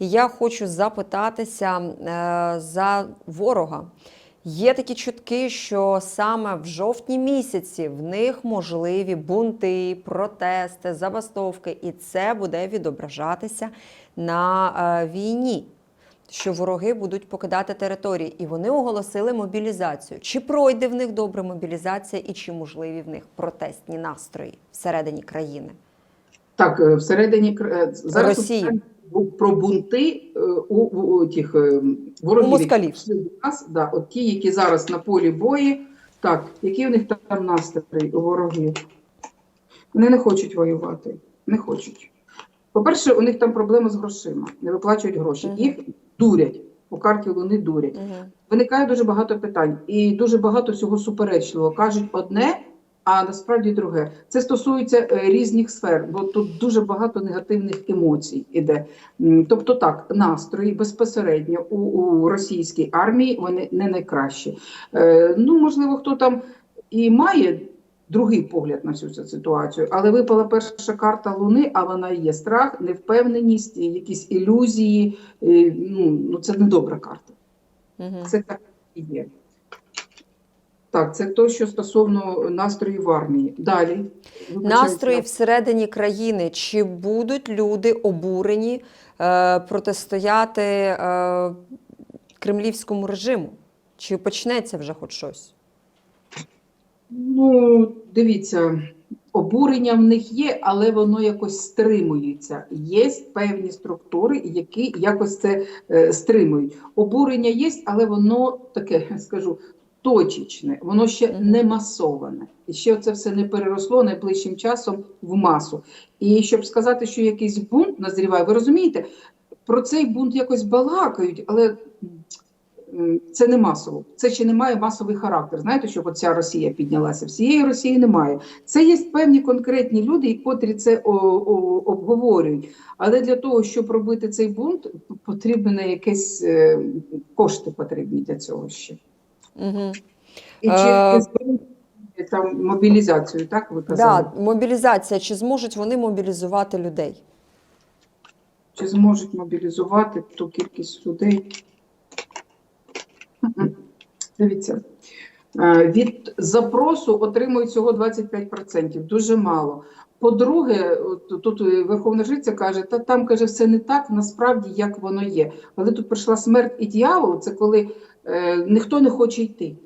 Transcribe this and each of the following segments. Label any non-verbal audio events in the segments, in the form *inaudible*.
І я хочу запитатися е, за ворога. Є такі чутки, що саме в жовтні місяці в них можливі бунти, протести, забастовки, і це буде відображатися на е, війні. Що вороги будуть покидати території, і вони оголосили мобілізацію. Чи пройде в них добре мобілізація, і чи можливі в них протестні настрої всередині країни? Так, е, всередині зараз Росії. Про бунти е, у, у, у тих е, ворогів, У москалів. да, от ті, які зараз на полі бої. Так, які у них там настрої у ворогів? Вони не хочуть воювати. Не хочуть. По-перше, у них там проблема з грошима, не виплачують гроші. Мгм. Їх дурять. По карті Луни дурять. Угу. Виникає дуже багато питань і дуже багато всього суперечливого. Кажуть одне, а насправді друге. Це стосується е, різних сфер, бо тут дуже багато негативних емоцій іде. Тобто, так, настрої безпосередньо у, у російській армії вони не найкращі. Е, ну, можливо, хто там і має. Другий погляд на всю цю ситуацію, але випала перша карта Луни, а вона є страх, невпевненість, якісь ілюзії. е, Ну, ну це не добра карта. Угу. Це так і є. Так, це то, що стосовно настроїв в армії. Далі. Настрої всередині країни. Чи будуть люди обурені е, протистояти е, кремлівському режиму? Чи почнеться вже хоч щось? Ну, дивіться, обурення в них є, але воно якось стримується. Є певні структури, які якось це е, стримують. Обурення є, але воно таке, *laughs* скажу, точечне, воно ще не масоване. І ще це все не переросло найближчим часом в масу. І щоб сказати, що якийсь бунт назріває, ви розумієте, про цей бунт якось балакають, але. Це не масово, це ще не має масовий характер. Знаєте, щоб оця Росія піднялася. Всієї Росії немає. Це є певні конкретні люди, котрі це о, о, обговорюють. Але для того, щоб робити цей бунт, потрібно якесь е, кошти потрібні для цього ще. Угу. І Е, через там мобілізацію, так ви казали? Да, мобілізація. Чи зможуть вони мобілізувати людей? Чи зможуть мобілізувати ту кількість людей? Дивіться, е, від запросу отримують всього 25%, дуже мало. По-друге, тут Верховна Жриця каже, та там каже, все не так насправді, як воно є. Але тут прийшла смерть і дьявол, це коли ніхто не хоче йти.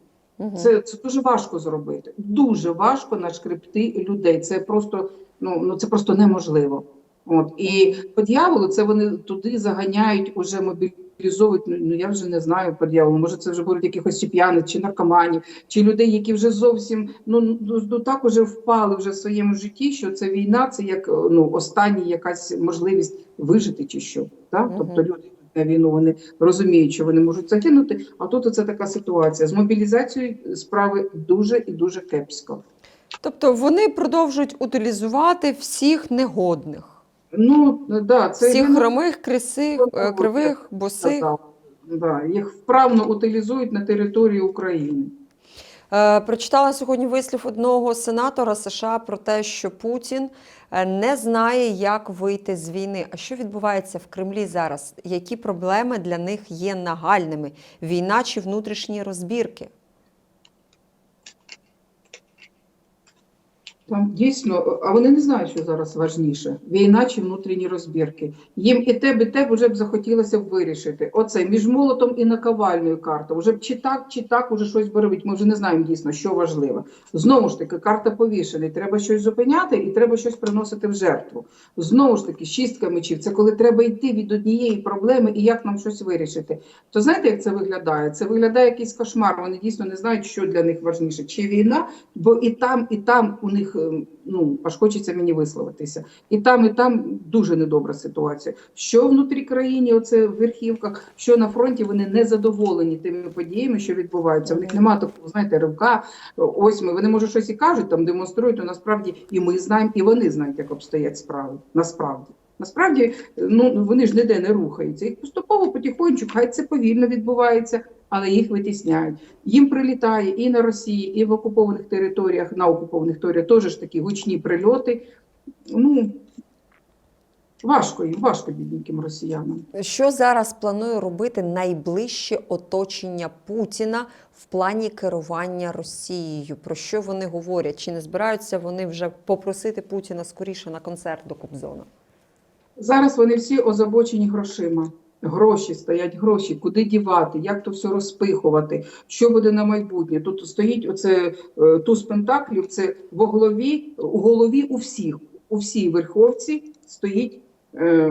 Це, це дуже важко зробити. Дуже важко нашкребти людей. Це просто ну, ну це просто неможливо. От і по дьяволу це вони туди заганяють, уже мобілізовують. Ну ну, я вже не знаю по дьяволу. Може, це вже будуть якихось чи п'яних, чи наркоманів, чи людей, які вже зовсім ну, ну, ну так уже впали вже в своєму житті, що це війна, це як ну остання якась можливість вижити, чи що. Так? Тобто люди на війну вони розуміють, що вони можуть загинути. А тут оце така ситуація з мобілізацією справи дуже і дуже кепсько. Тобто вони продовжують утилізувати всіх негодних, Ну да, це всіх він хромих, крисих, е, кривих, босих. Да, Да, їх вправно утилізують на території України. Е, Прочитала сьогодні вислів одного сенатора США про те, що Путін е, не знає, як вийти з війни. А що відбувається в Кремлі зараз? Які проблеми для них є нагальними? Війна чи внутрішні розбірки? Там дійсно, а вони не знають, що зараз важніше: війна чи внутрішні розбірки. Їм і те, і те вже б захотілося б вирішити. Оце між молотом і наковальною картою. Вже б чи так, чи так уже щось беруть. Ми вже не знаємо дійсно, що важливо. Знову ж таки, карта повішений. Треба щось зупиняти і треба щось приносити в жертву. Знову ж таки, шістка мечів. Це коли треба йти від однієї проблеми і як нам щось вирішити. То знаєте, як це виглядає? Це виглядає якийсь кошмар. Вони дійсно не знають, що для них важніше, чи війна, бо і там, і там у них ну аж хочеться мені висловитися. І там, і там дуже недобра ситуація. Що внутрі країни, оце в верхівках, що на фронті вони не задоволені тими подіями, що відбуваються. В них немає такого, знаєте, ривка. Ось ми вони може щось і кажуть, там демонструють. але насправді і ми знаємо, і вони знають, як обстоять справи. Насправді. Насправді, ну вони ж ніде не рухаються. Їх поступово потихоньку, хай це повільно відбувається, але їх витісняють. Їм прилітає і на Росії, і в окупованих територіях, на окупованих територіях теж ж такі гучні прильоти. Ну Важко їм, важко бідненьким росіянам. Що зараз планує робити найближче оточення Путіна в плані керування Росією? Про що вони говорять? Чи не збираються вони вже попросити Путіна скоріше на концерт до Кобзона? Зараз вони всі озабочені грошима. Гроші стоять, гроші, куди дівати, як то все розпихувати, що буде на майбутнє. Тут стоїть оце е, туз пентаклів, це в голові, у голові у всіх, у всій верховці стоїть е,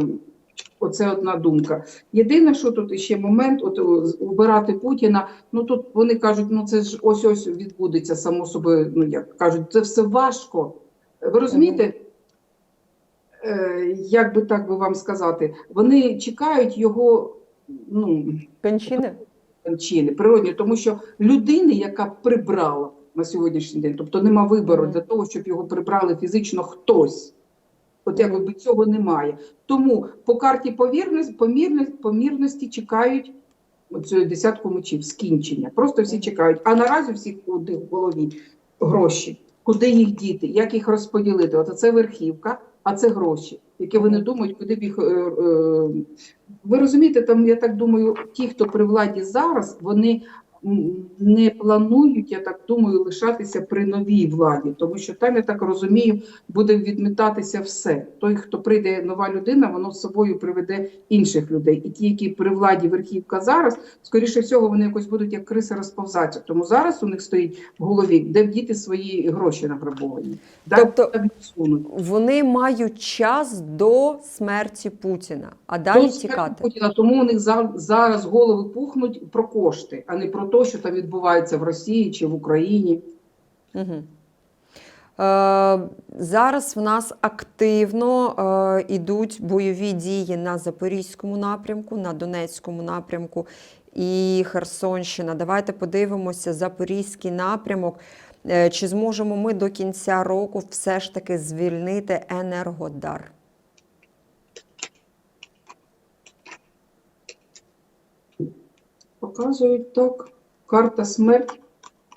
оце одна думка. Єдине, що тут ще момент, от обирати Путіна, ну тут вони кажуть, ну це ж ось ось відбудеться само собою. Ну як кажуть, це все важко. Ви розумієте? Е, як би так би вам сказати, вони чекають його ну, Кончини? кончини, природні, тому що людини, яка прибрала на сьогоднішній день, тобто нема вибору для того, щоб його прибрали фізично хтось. От якби цього немає. Тому по карті повірності, помірності, помірності чекають цю десятку мечів, скінчення. Просто всі чекають. А наразі всіх куди в голові гроші, куди їх діти, як їх розподілити. От це верхівка, а це гроші, які вони думають, куди б їх. е, е, Ви розумієте, там я так думаю, ті, хто при владі зараз, вони не планують, я так думаю, лишатися при новій владі, тому що там, я так розумію, буде відмітатися все. Той, хто прийде нова людина, воно з собою приведе інших людей. І ті, які при владі верхівка зараз, скоріше всього, вони якось будуть як криси розповзатися. Тому зараз у них стоїть в голові, де вдіти свої гроші награбовані. Тобто-. Вони мають час до смерті Путіна, а далі смерть тікати. Путіна, тому у них за- зараз голови пухнуть про кошти, а не про те, що там відбувається в Росії чи в Україні. Угу. Е, зараз в нас активно е, йдуть бойові дії на Запорізькому напрямку, на Донецькому напрямку і Херсонщина. Давайте подивимося Запорізький напрямок. Е, чи зможемо ми до кінця року все ж таки звільнити Енергодар? Показують так. Карта смерть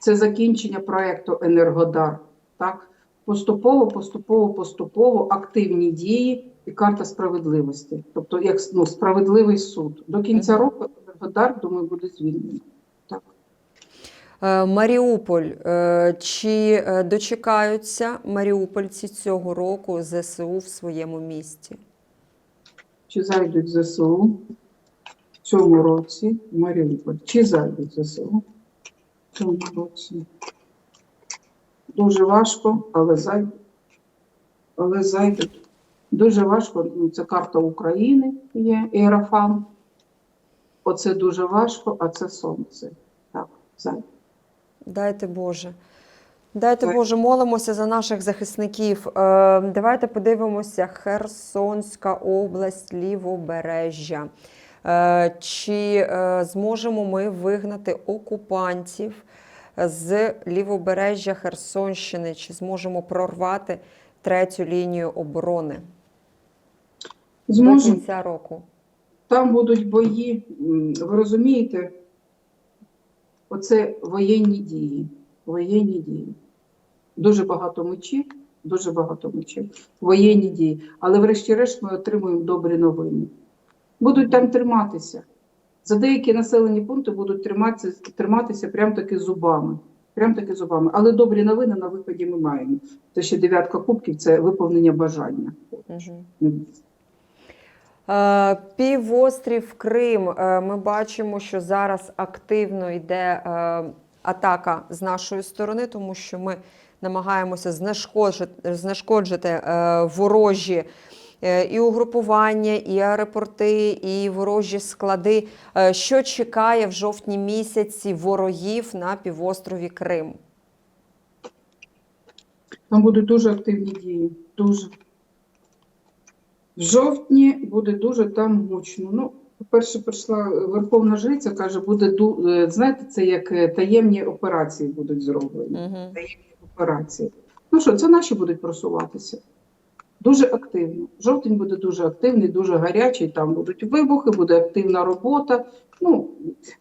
це закінчення проекту Енергодар. Так? Поступово, поступово, поступово активні дії і карта справедливості. Тобто, як ну, справедливий суд. До кінця року Енергодар, думаю, буде звільнений. Так. Е, Маріуполь. Е, Чи е, дочекаються маріупольці цього року ЗСУ в своєму місті? Чи зайдуть ЗСУ цьому році в Маріуполь? Чи зайдуть ЗСУ в цьому році? Дуже важко, але зайдуть. Але зайдуть. Дуже важко. Ну, це карта України є, Іерафан. Оце дуже важко, а це сонце. Так, зайдуть. Дайте Боже. Дайте Боже, молимося за наших захисників. Е, давайте подивимося Херсонська область, лівобережжя. Е, чи е, зможемо ми вигнати окупантів з лівобережжя Херсонщини? Чи зможемо прорвати третю лінію оборони до кінця року? Там будуть бої, ви розумієте, оце воєнні дії. Воєнні дії. Дуже багато мечів, дуже багато мечів. Воєнні дії. Але врешті-решт ми отримуємо добрі новини. Будуть там триматися. За деякі населені пункти будуть триматися, триматися прям таки зубами. Прям таки зубами. Але добрі новини на виході ми маємо. Це ще дев'ятка кубків, це виповнення бажання. Угу. Е, Півострів Крим. Е, Ми бачимо, що зараз активно йде е, атака з нашої сторони, тому що ми намагаємося знешкоджити, знешкоджити ворожі і угрупування, і аеропорти, і ворожі склади. Е, Що чекає в жовтні місяці ворогів на півострові Крим? Там будуть дуже активні дії. Дуже. В жовтні буде дуже там гучно. Ну, по-перше, прийшла Верховна Жриця, каже, буде е, знаєте, це як е, таємні операції будуть зроблені. Угу. Операції. Ну що, це наші будуть просуватися. Дуже активно. Жовтень буде дуже активний, дуже гарячий. Там будуть вибухи, буде активна робота. Ну,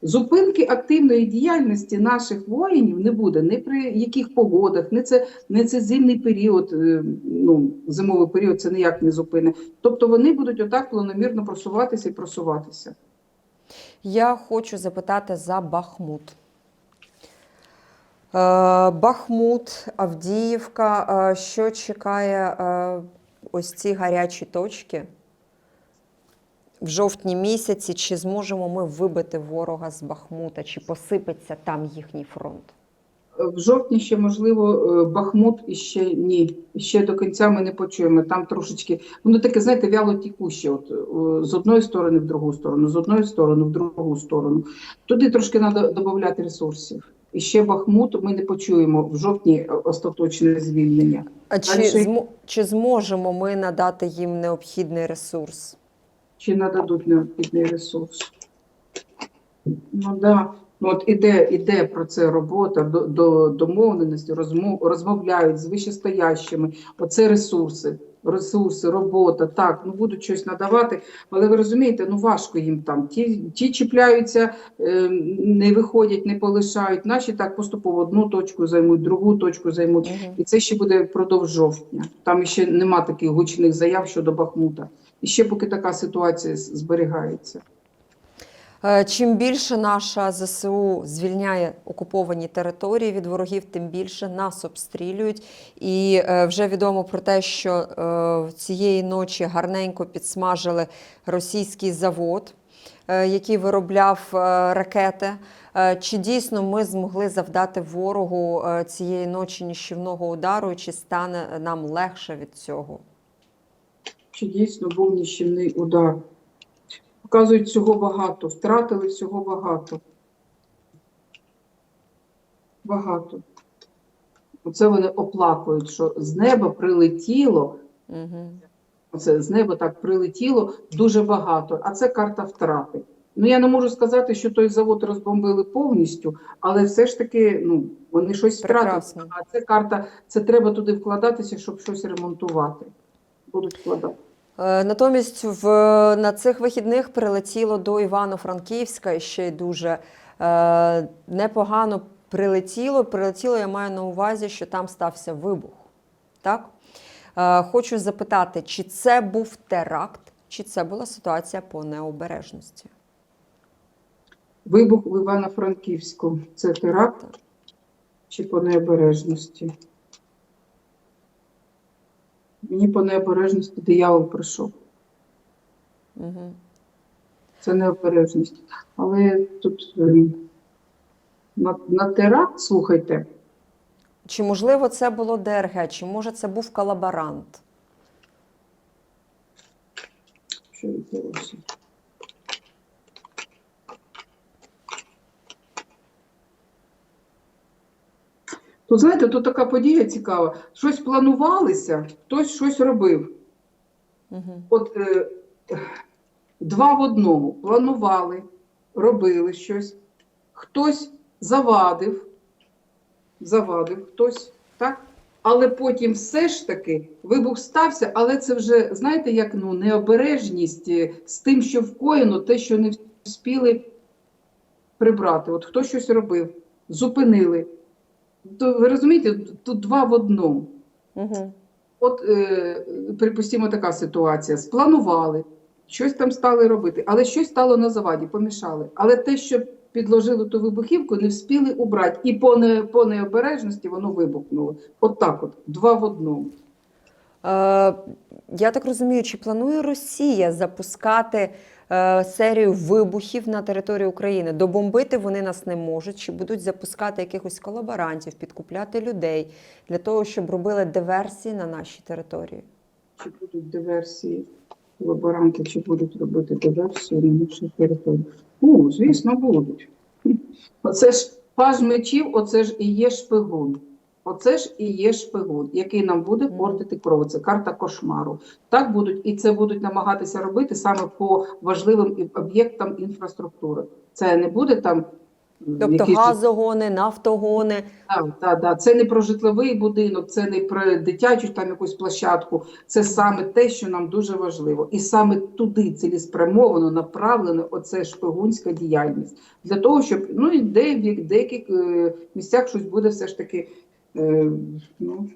зупинки активної діяльності наших воїнів не буде ні при яких погодах, не це не це зимний період. е, Ну зимовий період це ніяк не зупине. Тобто вони будуть отак планомірно просуватися і просуватися. Я хочу запитати за Бахмут. Е, Бахмут, Авдіївка. е, Що чекає ось ці гарячі точки в жовтні місяці? Чи зможемо ми вибити ворога з Бахмута? Чи посипеться там їхній фронт? В жовтні ще можливо е, Бахмут і ще ні. Ще до кінця ми не почуємо. Там трошечки воно таке, знаєте, вяло тікуще. От е, з одної сторони в другу сторону, з одної сторони в другу сторону. Туди трошки треба додати ресурсів. І ще Бахмут ми не почуємо в жовтні е, остаточне звільнення. А чи, Дальше- зм... чи зможемо ми надати їм необхідний ресурс? Чи нададуть необхідний ресурс? Ну да. Ну, от іде, іде про це робота, до, до домовленості, розмов, розмовляють з вищестоящими. Оце ресурси, ресурси, робота, так, ну будуть щось надавати, але ви розумієте, ну важко їм там. Ті, ті чіпляються, е, не виходять, не полишають. Наші так поступово одну точку займуть, другу точку займуть. Мгм. І це ще буде впродовж жовтня. Там ще нема таких гучних заяв щодо Бахмута. І ще поки така ситуація зберігається. Е, Чим більше наша ЗСУ звільняє окуповані території від ворогів, тим більше нас обстрілюють. І е, вже відомо про те, що е, цієї ночі гарненько підсмажили російський завод, який виробляв ракети. Чи дійсно ми змогли завдати ворогу цієї ночі ніщівного удару, чи стане нам легше від цього? Чи дійсно був ніщівний удар? Показують всього багато, втратили всього багато. Багато. Оце вони оплакують, що з неба прилетіло, Угу. оце з неба так прилетіло дуже багато, а це карта втрати. Ну я не можу сказати, що той завод розбомбили повністю, але все ж таки ну, вони щось втратили. А це карта, це треба туди вкладатися, щоб щось ремонтувати. Будуть вкладати. Е, Натомість в, на цих вихідних прилетіло до Івано-Франківська і ще й дуже е, непогано прилетіло. Прилетіло, я маю на увазі, що там стався вибух. Так? Е, хочу запитати, чи це був теракт, чи це була ситуація по необережності? Вибух в Івано-Франківську це теракт чи по необережності? Мені по необережності диявол прийшов. Угу. Це необережність. Але тут ем, на, на теракт, слухайте, Чи можливо це було ДРГ, чи може це був колаборант? що відбулося. Тут, знаєте, тут така подія цікава. Щось планувалося, хтось щось робив. Угу. От е, два в одному планували, робили щось, хтось завадив, завадив хтось, так? Але потім все ж таки вибух стався, але це вже, знаєте, як ну, необережність е, з тим, що вкоєно, те, що не вспіли прибрати. От хто щось робив, зупинили. То, ви розумієте, тут два в одному. Угу. От, е, припустимо, така ситуація. Спланували, щось там стали робити, але щось стало на заваді, помішали. Але те, що підложили ту вибухівку, не вспіли убрати. І по, не, по необережності воно вибухнуло. От так от, два в одному. Е, я так розумію, чи планує Росія запускати серію вибухів на території України? Добомбити вони нас не можуть, чи будуть запускати якихось колаборантів, підкупляти людей для того, щоб робили диверсії на нашій території? Чи будуть диверсії, лаборанти, чи будуть робити диверсії на нашій території? Ну, звісно, будуть. Оце ж паж мечів, оце ж і є шпигун. Оце ж і є шпигун, який нам буде портити кров. Це карта кошмару. Так будуть, і це будуть намагатися робити саме по важливим об'єктам інфраструктури. Це не буде там Тобто жит- газогони, нафтогони. Так, так, так. Це не про житловий будинок, це не про дитячу там якусь площадку. Це саме те, що нам дуже важливо. І саме туди цілеспрямовано направлено оце шпигунська діяльність. Для того, щоб ну і де, в деяких е, місцях щось буде все ж таки е, ну,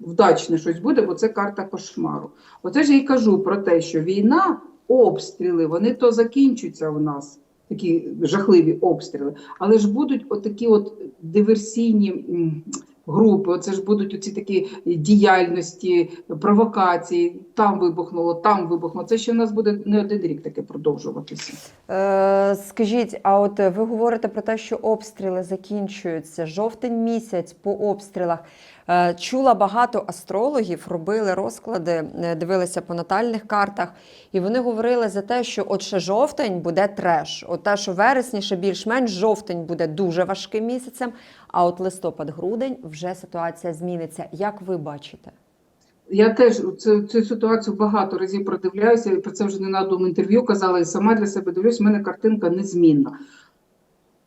вдачне щось буде, бо це карта кошмару. Оце ж я й кажу про те, що війна, обстріли, вони то закінчуться у нас. Такі жахливі обстріли, але ж будуть отакі от диверсійні групи, оце ж будуть оці такі діяльності, провокації. Там вибухнуло, там вибухнуло. Це ще в нас буде не один рік таке продовжуватися. Е, скажіть, а от ви говорите про те, що обстріли закінчуються. Жовтень місяць по обстрілах. Е, чула багато астрологів, робили розклади, е, дивилися по натальних картах, і вони говорили за те, що от ще жовтень буде треш. От те, що вересні ще більш-менш жовтень буде дуже важким місяцем, а от листопад-грудень вже ситуація зміниться. Як ви бачите? Я теж цю, цю ситуацію багато разів продивляюся, і про це вже не на одному інтерв'ю казала, і сама для себе дивлюсь, в мене картинка незмінна.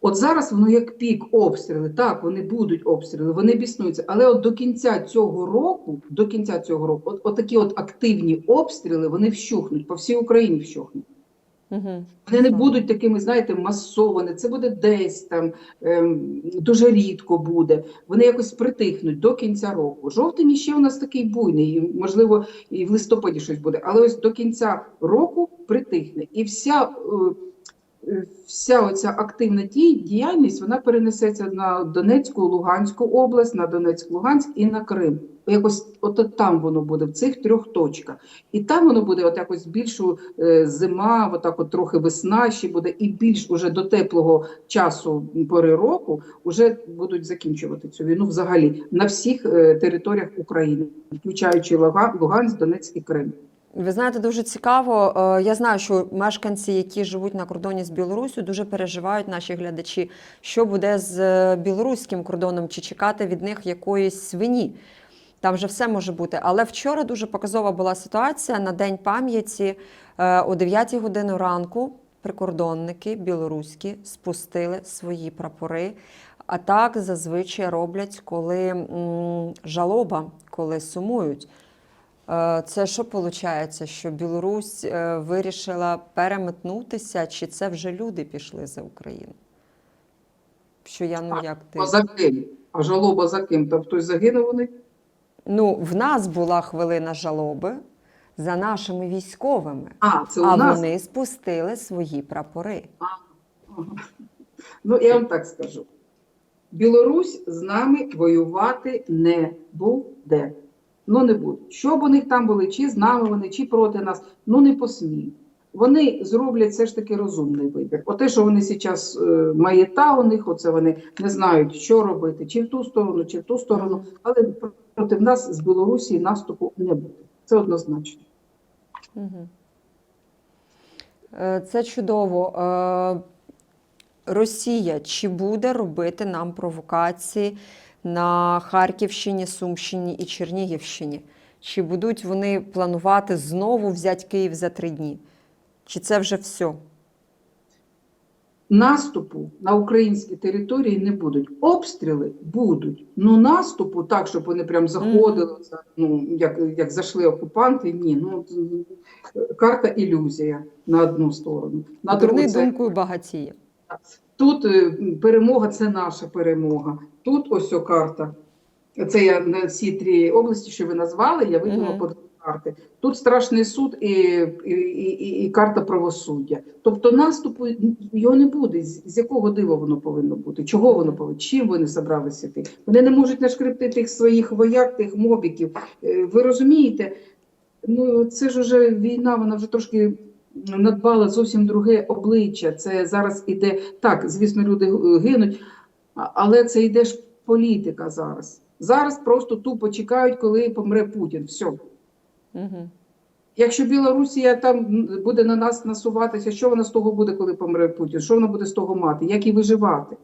От зараз воно як пік обстріли. Так, вони будуть обстріли, вони біснуються. Але от до кінця цього року, до кінця цього року, от, от такі от активні обстріли, вони вщухнуть, по всій Україні вщухнуть. Угу. Вони не будуть такими, знаєте, масовані. Це буде десь там ем, дуже рідко буде. Вони якось притихнуть до кінця року. Жовтень ще у нас такий буйний, і, можливо, і в листопаді щось буде. Але ось до кінця року притихне. І вся, е, вся оця активна діяльність вона перенесеться на Донецьку, Луганську область, на Донецьк, Луганськ і на Крим. Якось от там воно буде, в цих трьох точках. І там воно буде от якось більшу е, зима, отак от трохи весна ще буде, і більш уже до теплого часу пори року вже будуть закінчувати цю війну взагалі на всіх е, територіях України, включаючи Луган- Луганськ, Донецьк і Крим. Ви знаєте, дуже цікаво. Е, Я знаю, що мешканці, які живуть на кордоні з Білоруссю, дуже переживають наші глядачі, що буде з е, білоруським кордоном, чи чекати від них якоїсь свині. Там же все може бути. Але вчора дуже показова була ситуація на День пам'яті е, о 9 години ранку. Прикордонники білоруські спустили свої прапори. А так зазвичай роблять, коли м, жалоба, коли сумують. Е, Це що виходить, що Білорусь е, вирішила переметнутися, чи це вже люди пішли за Україну? Що я ну як ти? А за ким? А жалоба за ким? Там хтось загинув вони? Ну, в нас була хвилина жалоби за нашими військовими, А, це у а нас. вони спустили свої прапори. Ага. Ну, я вам так скажу. Білорусь з нами воювати не буде. Ну, не буде. Що б у них там були, чи з нами вони, чи проти нас, ну не посміють. Вони зроблять все ж таки розумний вибір. Оте, що вони зараз е, маєта у них, оце вони не знають, що робити, чи в ту сторону, чи в ту сторону, але проти нас з Білорусі наступу не буде. Це однозначно. Угу. Це чудово. Е, Росія чи буде робити нам провокації на Харківщині, Сумщині і Чернігівщині? Чи будуть вони планувати знову взяти Київ за три дні? Чи це вже все? Наступу на українські території не будуть. Обстріли будуть. Ну наступу так, щоб вони прям заходили, ну як, як зайшли окупанти. Ні, ну карта ілюзія на одну сторону. На Дурний думкою багатіє. Тут е, перемога це наша перемога. Тут ось о карта. Це я на ці три області, що ви назвали, я виділа Мгм. по дві карти. Тут страшний суд і, і, і, і карта правосуддя. Тобто наступу його не буде. З, з якого дива воно повинно бути? Чого воно повинно? Чим вони собралися йти? Вони не можуть нашкрипти тих своїх вояк, тих мобіків. Е, Ви розумієте? Ну це ж уже війна, вона вже трошки надбала зовсім друге обличчя. Це зараз іде так, звісно, люди е, гинуть, але це йде ж політика зараз. Зараз просто тупо чекають, коли помре Путін. Все. Угу. Якщо Білорусія там буде на нас насуватися, що вона з того буде, коли помре Путін? Що вона буде з того мати? Як і виживати?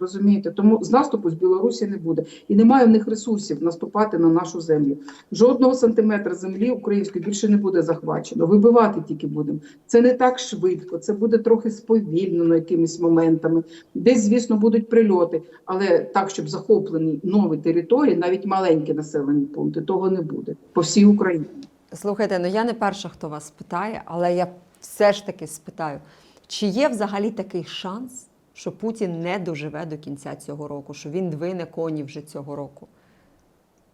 Розумієте? Тому з наступу з Білорусі не буде. І немає в них ресурсів наступати на нашу землю. Жодного сантиметра землі української більше не буде захвачено. Вибивати тільки будемо. Це не так швидко, це буде трохи сповільнено якимись моментами. Десь, звісно, будуть прильоти, але так, щоб захоплені нові території, навіть маленькі населені пункти, того не буде по всій Україні. Слухайте, ну я не перша, хто вас питає, але я все ж таки спитаю, чи є взагалі такий шанс, що Путін не доживе до кінця цього року, що він двине коні вже цього року?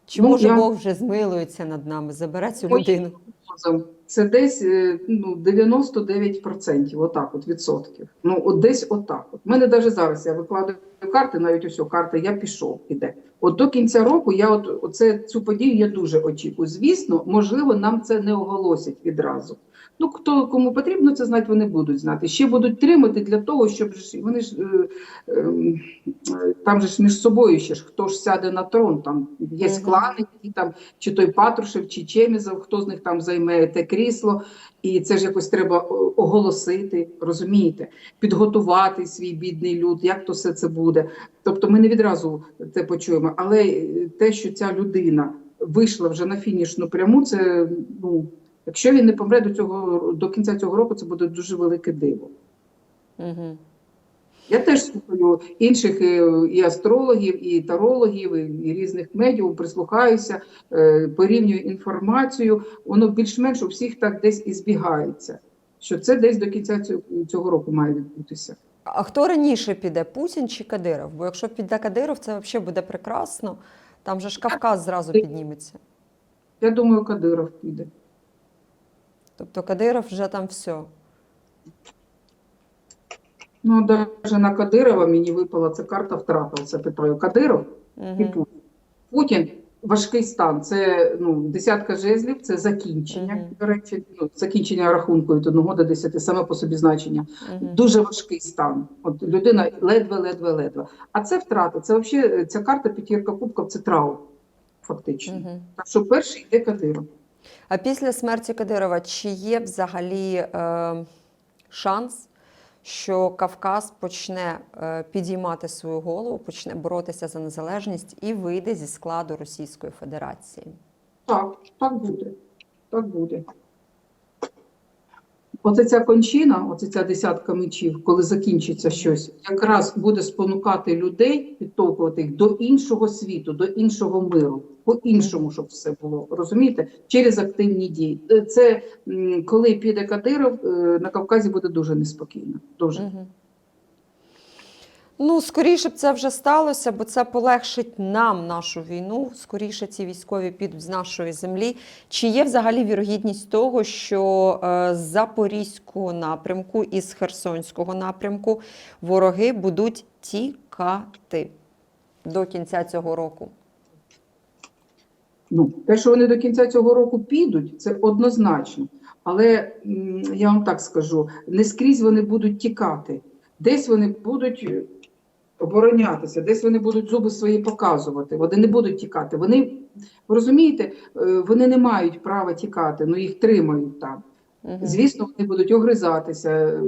Чи Ну, може я- Бог вже змилується над нами, забере цю Ой. людину? Прогнозам це десь е, ну, 99% отак от відсотків. Ну, от десь отак. От. У мене навіть зараз я викладаю карти, навіть ось карта «Я пішов» іде. От до кінця року я от оце, цю подію я дуже очікую. Звісно, можливо, нам це не оголосять відразу. Ну, хто кому потрібно це знати, вони будуть знати. Ще будуть тримати для того, щоб вони ж е, е, е, там же ж між собою ще ж хто ж сяде на трон. Там є клани, які там чи той Патрушев, чи Чемізов, хто з них там займе те крісло, і це ж якось треба оголосити, розумієте, підготувати свій бідний люд, як то все це буде. Тобто ми не відразу це почуємо, але е, те, що ця людина вийшла вже на фінішну пряму, це ну. Якщо він не помре до цього до кінця цього року, це буде дуже велике диво. Угу. Я теж слухаю інших е, і астрологів, і тарологів, і різних медіум, прислухаюся, е, порівнюю інформацію. Воно більш-менш у всіх так десь і збігається. Що це десь до кінця цього року має відбутися. А хто раніше піде, Путін чи Кадиров? Бо якщо піде Кадиров, це взагалі буде прекрасно. Там же ж Кавказ зразу підніметься. Я думаю, Кадиров піде. Тобто Кадиров вже там все. Ну, навіть на Кадирова мені випала ця карта втрата. Це питаю Кадиров і Угу. Путін. Путін важкий стан. Це ну, десятка жезлів, це закінчення. До речі, ну, закінчення рахунку від 1 до 10, саме по собі значення. Угу. Дуже важкий стан. От людина ледве, ледве, ледве. А це втрата. Це взагалі ця карта п'ятірка кубків це траур, фактично. Угу. Так що перший йде Кадиров. А після смерті Кадирова чи є взагалі е, шанс, що Кавказ почне е, підіймати свою голову, почне боротися за незалежність і вийде зі складу Російської Федерації? Так, так буде. Так буде. Оце ця кончина, оце ця десятка мечів, коли закінчиться щось, якраз буде спонукати людей, підтовкувати їх до іншого світу, до іншого миру, по-іншому, щоб все було. Розумієте? Через активні дії. Е, Це коли піде Кадиров, е, на Кавказі буде дуже неспокійно. Дуже. Ну, скоріше б це вже сталося, бо це полегшить нам нашу війну. Скоріше ці військові підуть з нашої землі. Чи є взагалі вірогідність того, що е, з Запорізького напрямку і з Херсонського напрямку вороги будуть тікати до кінця цього року? Ну, те, що вони до кінця цього року підуть, це однозначно. Але я вам так скажу: не скрізь вони будуть тікати. Десь вони будуть е, оборонятися, десь вони будуть зуби свої показувати. Вони не будуть тікати. Вони ви розумієте, е, вони не мають права тікати, ну їх тримають там. Звісно, вони будуть огризатися.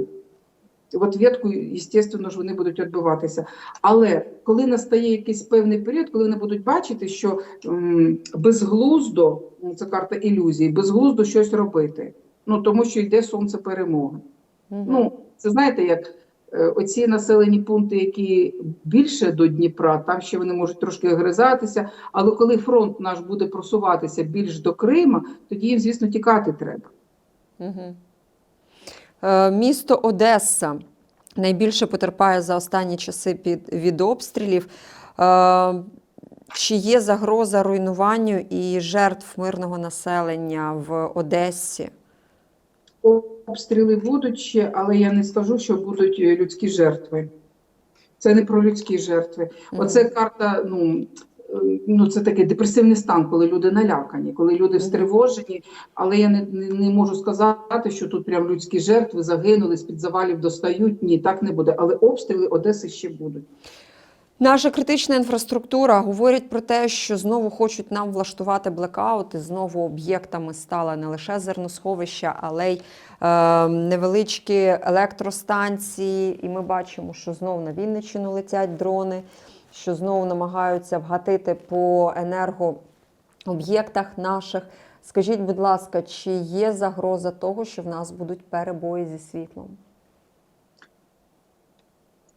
От ветку, звісно ж, вони будуть відбиватися. Але коли настає якийсь певний період, коли вони будуть бачити, що м, безглуздо, це карта ілюзії, безглуздо щось робити. Ну тому що йде сонце перемоги. Мгм. Ну, це знаєте, як е, оці населені пункти, які більше до Дніпра, там ще вони можуть трошки огризатися. Але коли фронт наш буде просуватися більш до Крима, тоді їм, звісно, тікати треба. Угу. Е, місто Одеса найбільше потерпає за останні часи під, від обстрілів. Е, чи є загроза руйнуванню і жертв мирного населення в Одесі? Обстріли будуть ще, але я не скажу, що будуть е, людські жертви. Це не про людські жертви. Оце карта, ну, ну це такий депресивний стан, коли люди налякані, коли люди Мгм. стривожені. Але я не, не, не можу сказати, що тут прям людські жертви загинули, з-під завалів достають. Ні, так не буде. Але обстріли Одеси ще будуть. Наша критична інфраструктура говорить про те, що знову хочуть нам влаштувати блекаути. Знову об'єктами стала не лише зерносховища, але й е, невеличкі електростанції. І ми бачимо, що знову на Вінниччину летять дрони, що знову намагаються вгатити по енергооб'єктах наших. Скажіть, будь ласка, чи є загроза того, що в нас будуть перебої зі світлом?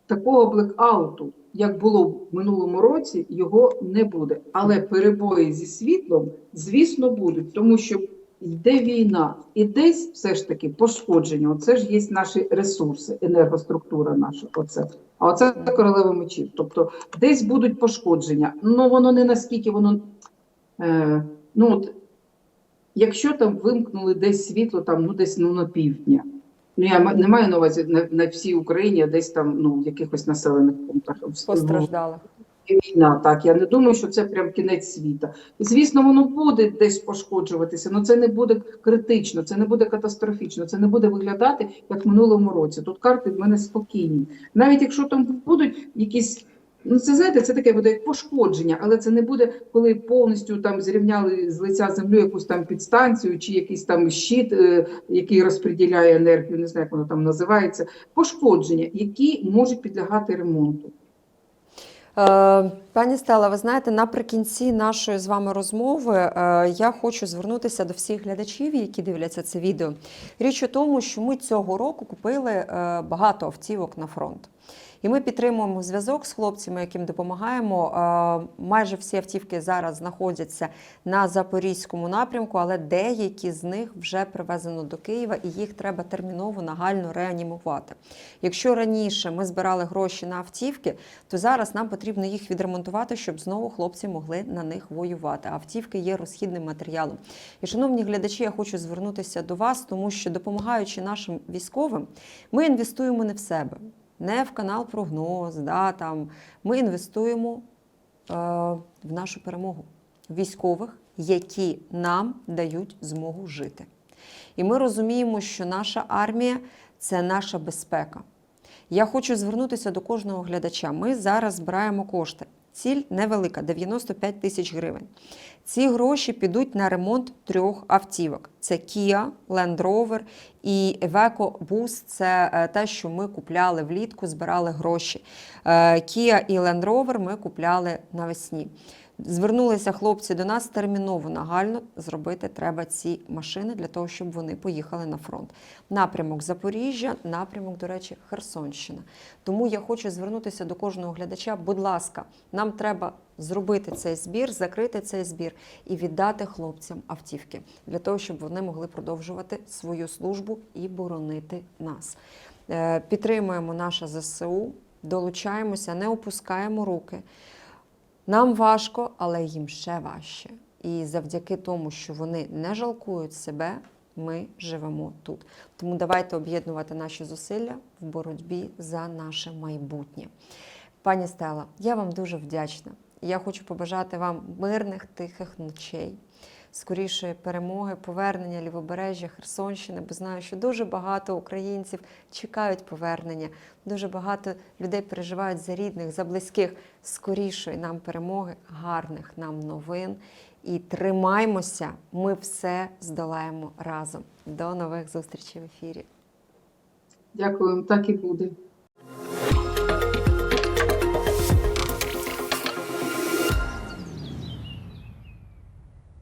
Такого блекауту, як було в минулому році, його не буде. Але перебої зі світлом, звісно, будуть, тому що йде війна, і десь все ж таки пошкодження. Оце ж є наші ресурси, енергоструктура наша. Оце. А оце королева мечів. Тобто десь будуть пошкодження. Ну воно не наскільки воно. Е, ну от, якщо там вимкнули десь світло, там ну десь ну на півдня. Ну, я не маю на увазі на, на всій Україні, а десь там ну, в якихось населених пунктах. Постраждалих? Війна, так. Я не думаю, що це прям кінець світа. Звісно, воно буде десь пошкоджуватися, але це не буде критично, це не буде катастрофічно, це не буде виглядати як в минулому році. Тут карти в мене спокійні. Навіть якщо там будуть якісь. Ну, це знаєте, це таке буде як пошкодження, але це не буде, коли повністю там зрівняли з лиця землю якусь там підстанцію чи якийсь там щит, е, який розподіляє енергію, не знаю, як воно там називається. Пошкодження, які можуть підлягати ремонту. Е, Пані Стела, ви знаєте, наприкінці нашої з вами розмови е, я хочу звернутися до всіх глядачів, які дивляться це відео. Річ у тому, що ми цього року купили е, багато автівок на фронт. І ми підтримуємо зв'язок з хлопцями, яким допомагаємо. Майже всі автівки зараз знаходяться на запорізькому напрямку, але деякі з них вже привезено до Києва, і їх треба терміново нагально реанімувати. Якщо раніше ми збирали гроші на автівки, то зараз нам потрібно їх відремонтувати, щоб знову хлопці могли на них воювати. Автівки є розхідним матеріалом. І, шановні глядачі, я хочу звернутися до вас, тому що допомагаючи нашим військовим, ми інвестуємо не в себе, не в канал прогноз. Да, там. Ми інвестуємо е, в нашу перемогу військових, які нам дають змогу жити. І ми розуміємо, що наша армія це наша безпека. Я хочу звернутися до кожного глядача. Ми зараз збираємо кошти. Ціль невелика 95 тисяч гривень. Ці гроші підуть на ремонт трьох автівок: це Kia, Land Rover і Iveco Boost. Це е, те, що ми купляли влітку, збирали гроші. Е, Kia і Land Rover ми купляли навесні. Звернулися хлопці до нас терміново нагально зробити треба ці машини для того, щоб вони поїхали на фронт. Напрямок Запоріжжя, напрямок, до речі, Херсонщина. Тому я хочу звернутися до кожного глядача. Будь ласка, нам треба зробити цей збір, закрити цей збір і віддати хлопцям автівки для того, щоб вони могли продовжувати свою службу і боронити нас. Е, Підтримуємо наше ЗСУ, долучаємося, не опускаємо руки. Нам важко, але їм ще важче. І завдяки тому, що вони не жалкують себе, ми живемо тут. Тому давайте об'єднувати наші зусилля в боротьбі за наше майбутнє. Пані Стела, я вам дуже вдячна. Я хочу побажати вам мирних, тихих ночей, скорішої перемоги, повернення лівобережжя Херсонщини, бо знаю, що дуже багато українців чекають повернення, дуже багато людей переживають за рідних, за близьких. Скорішої нам перемоги, гарних нам новин. І тримаймося, ми все здолаємо разом. До нових зустрічей в ефірі. Дякую, так і буде.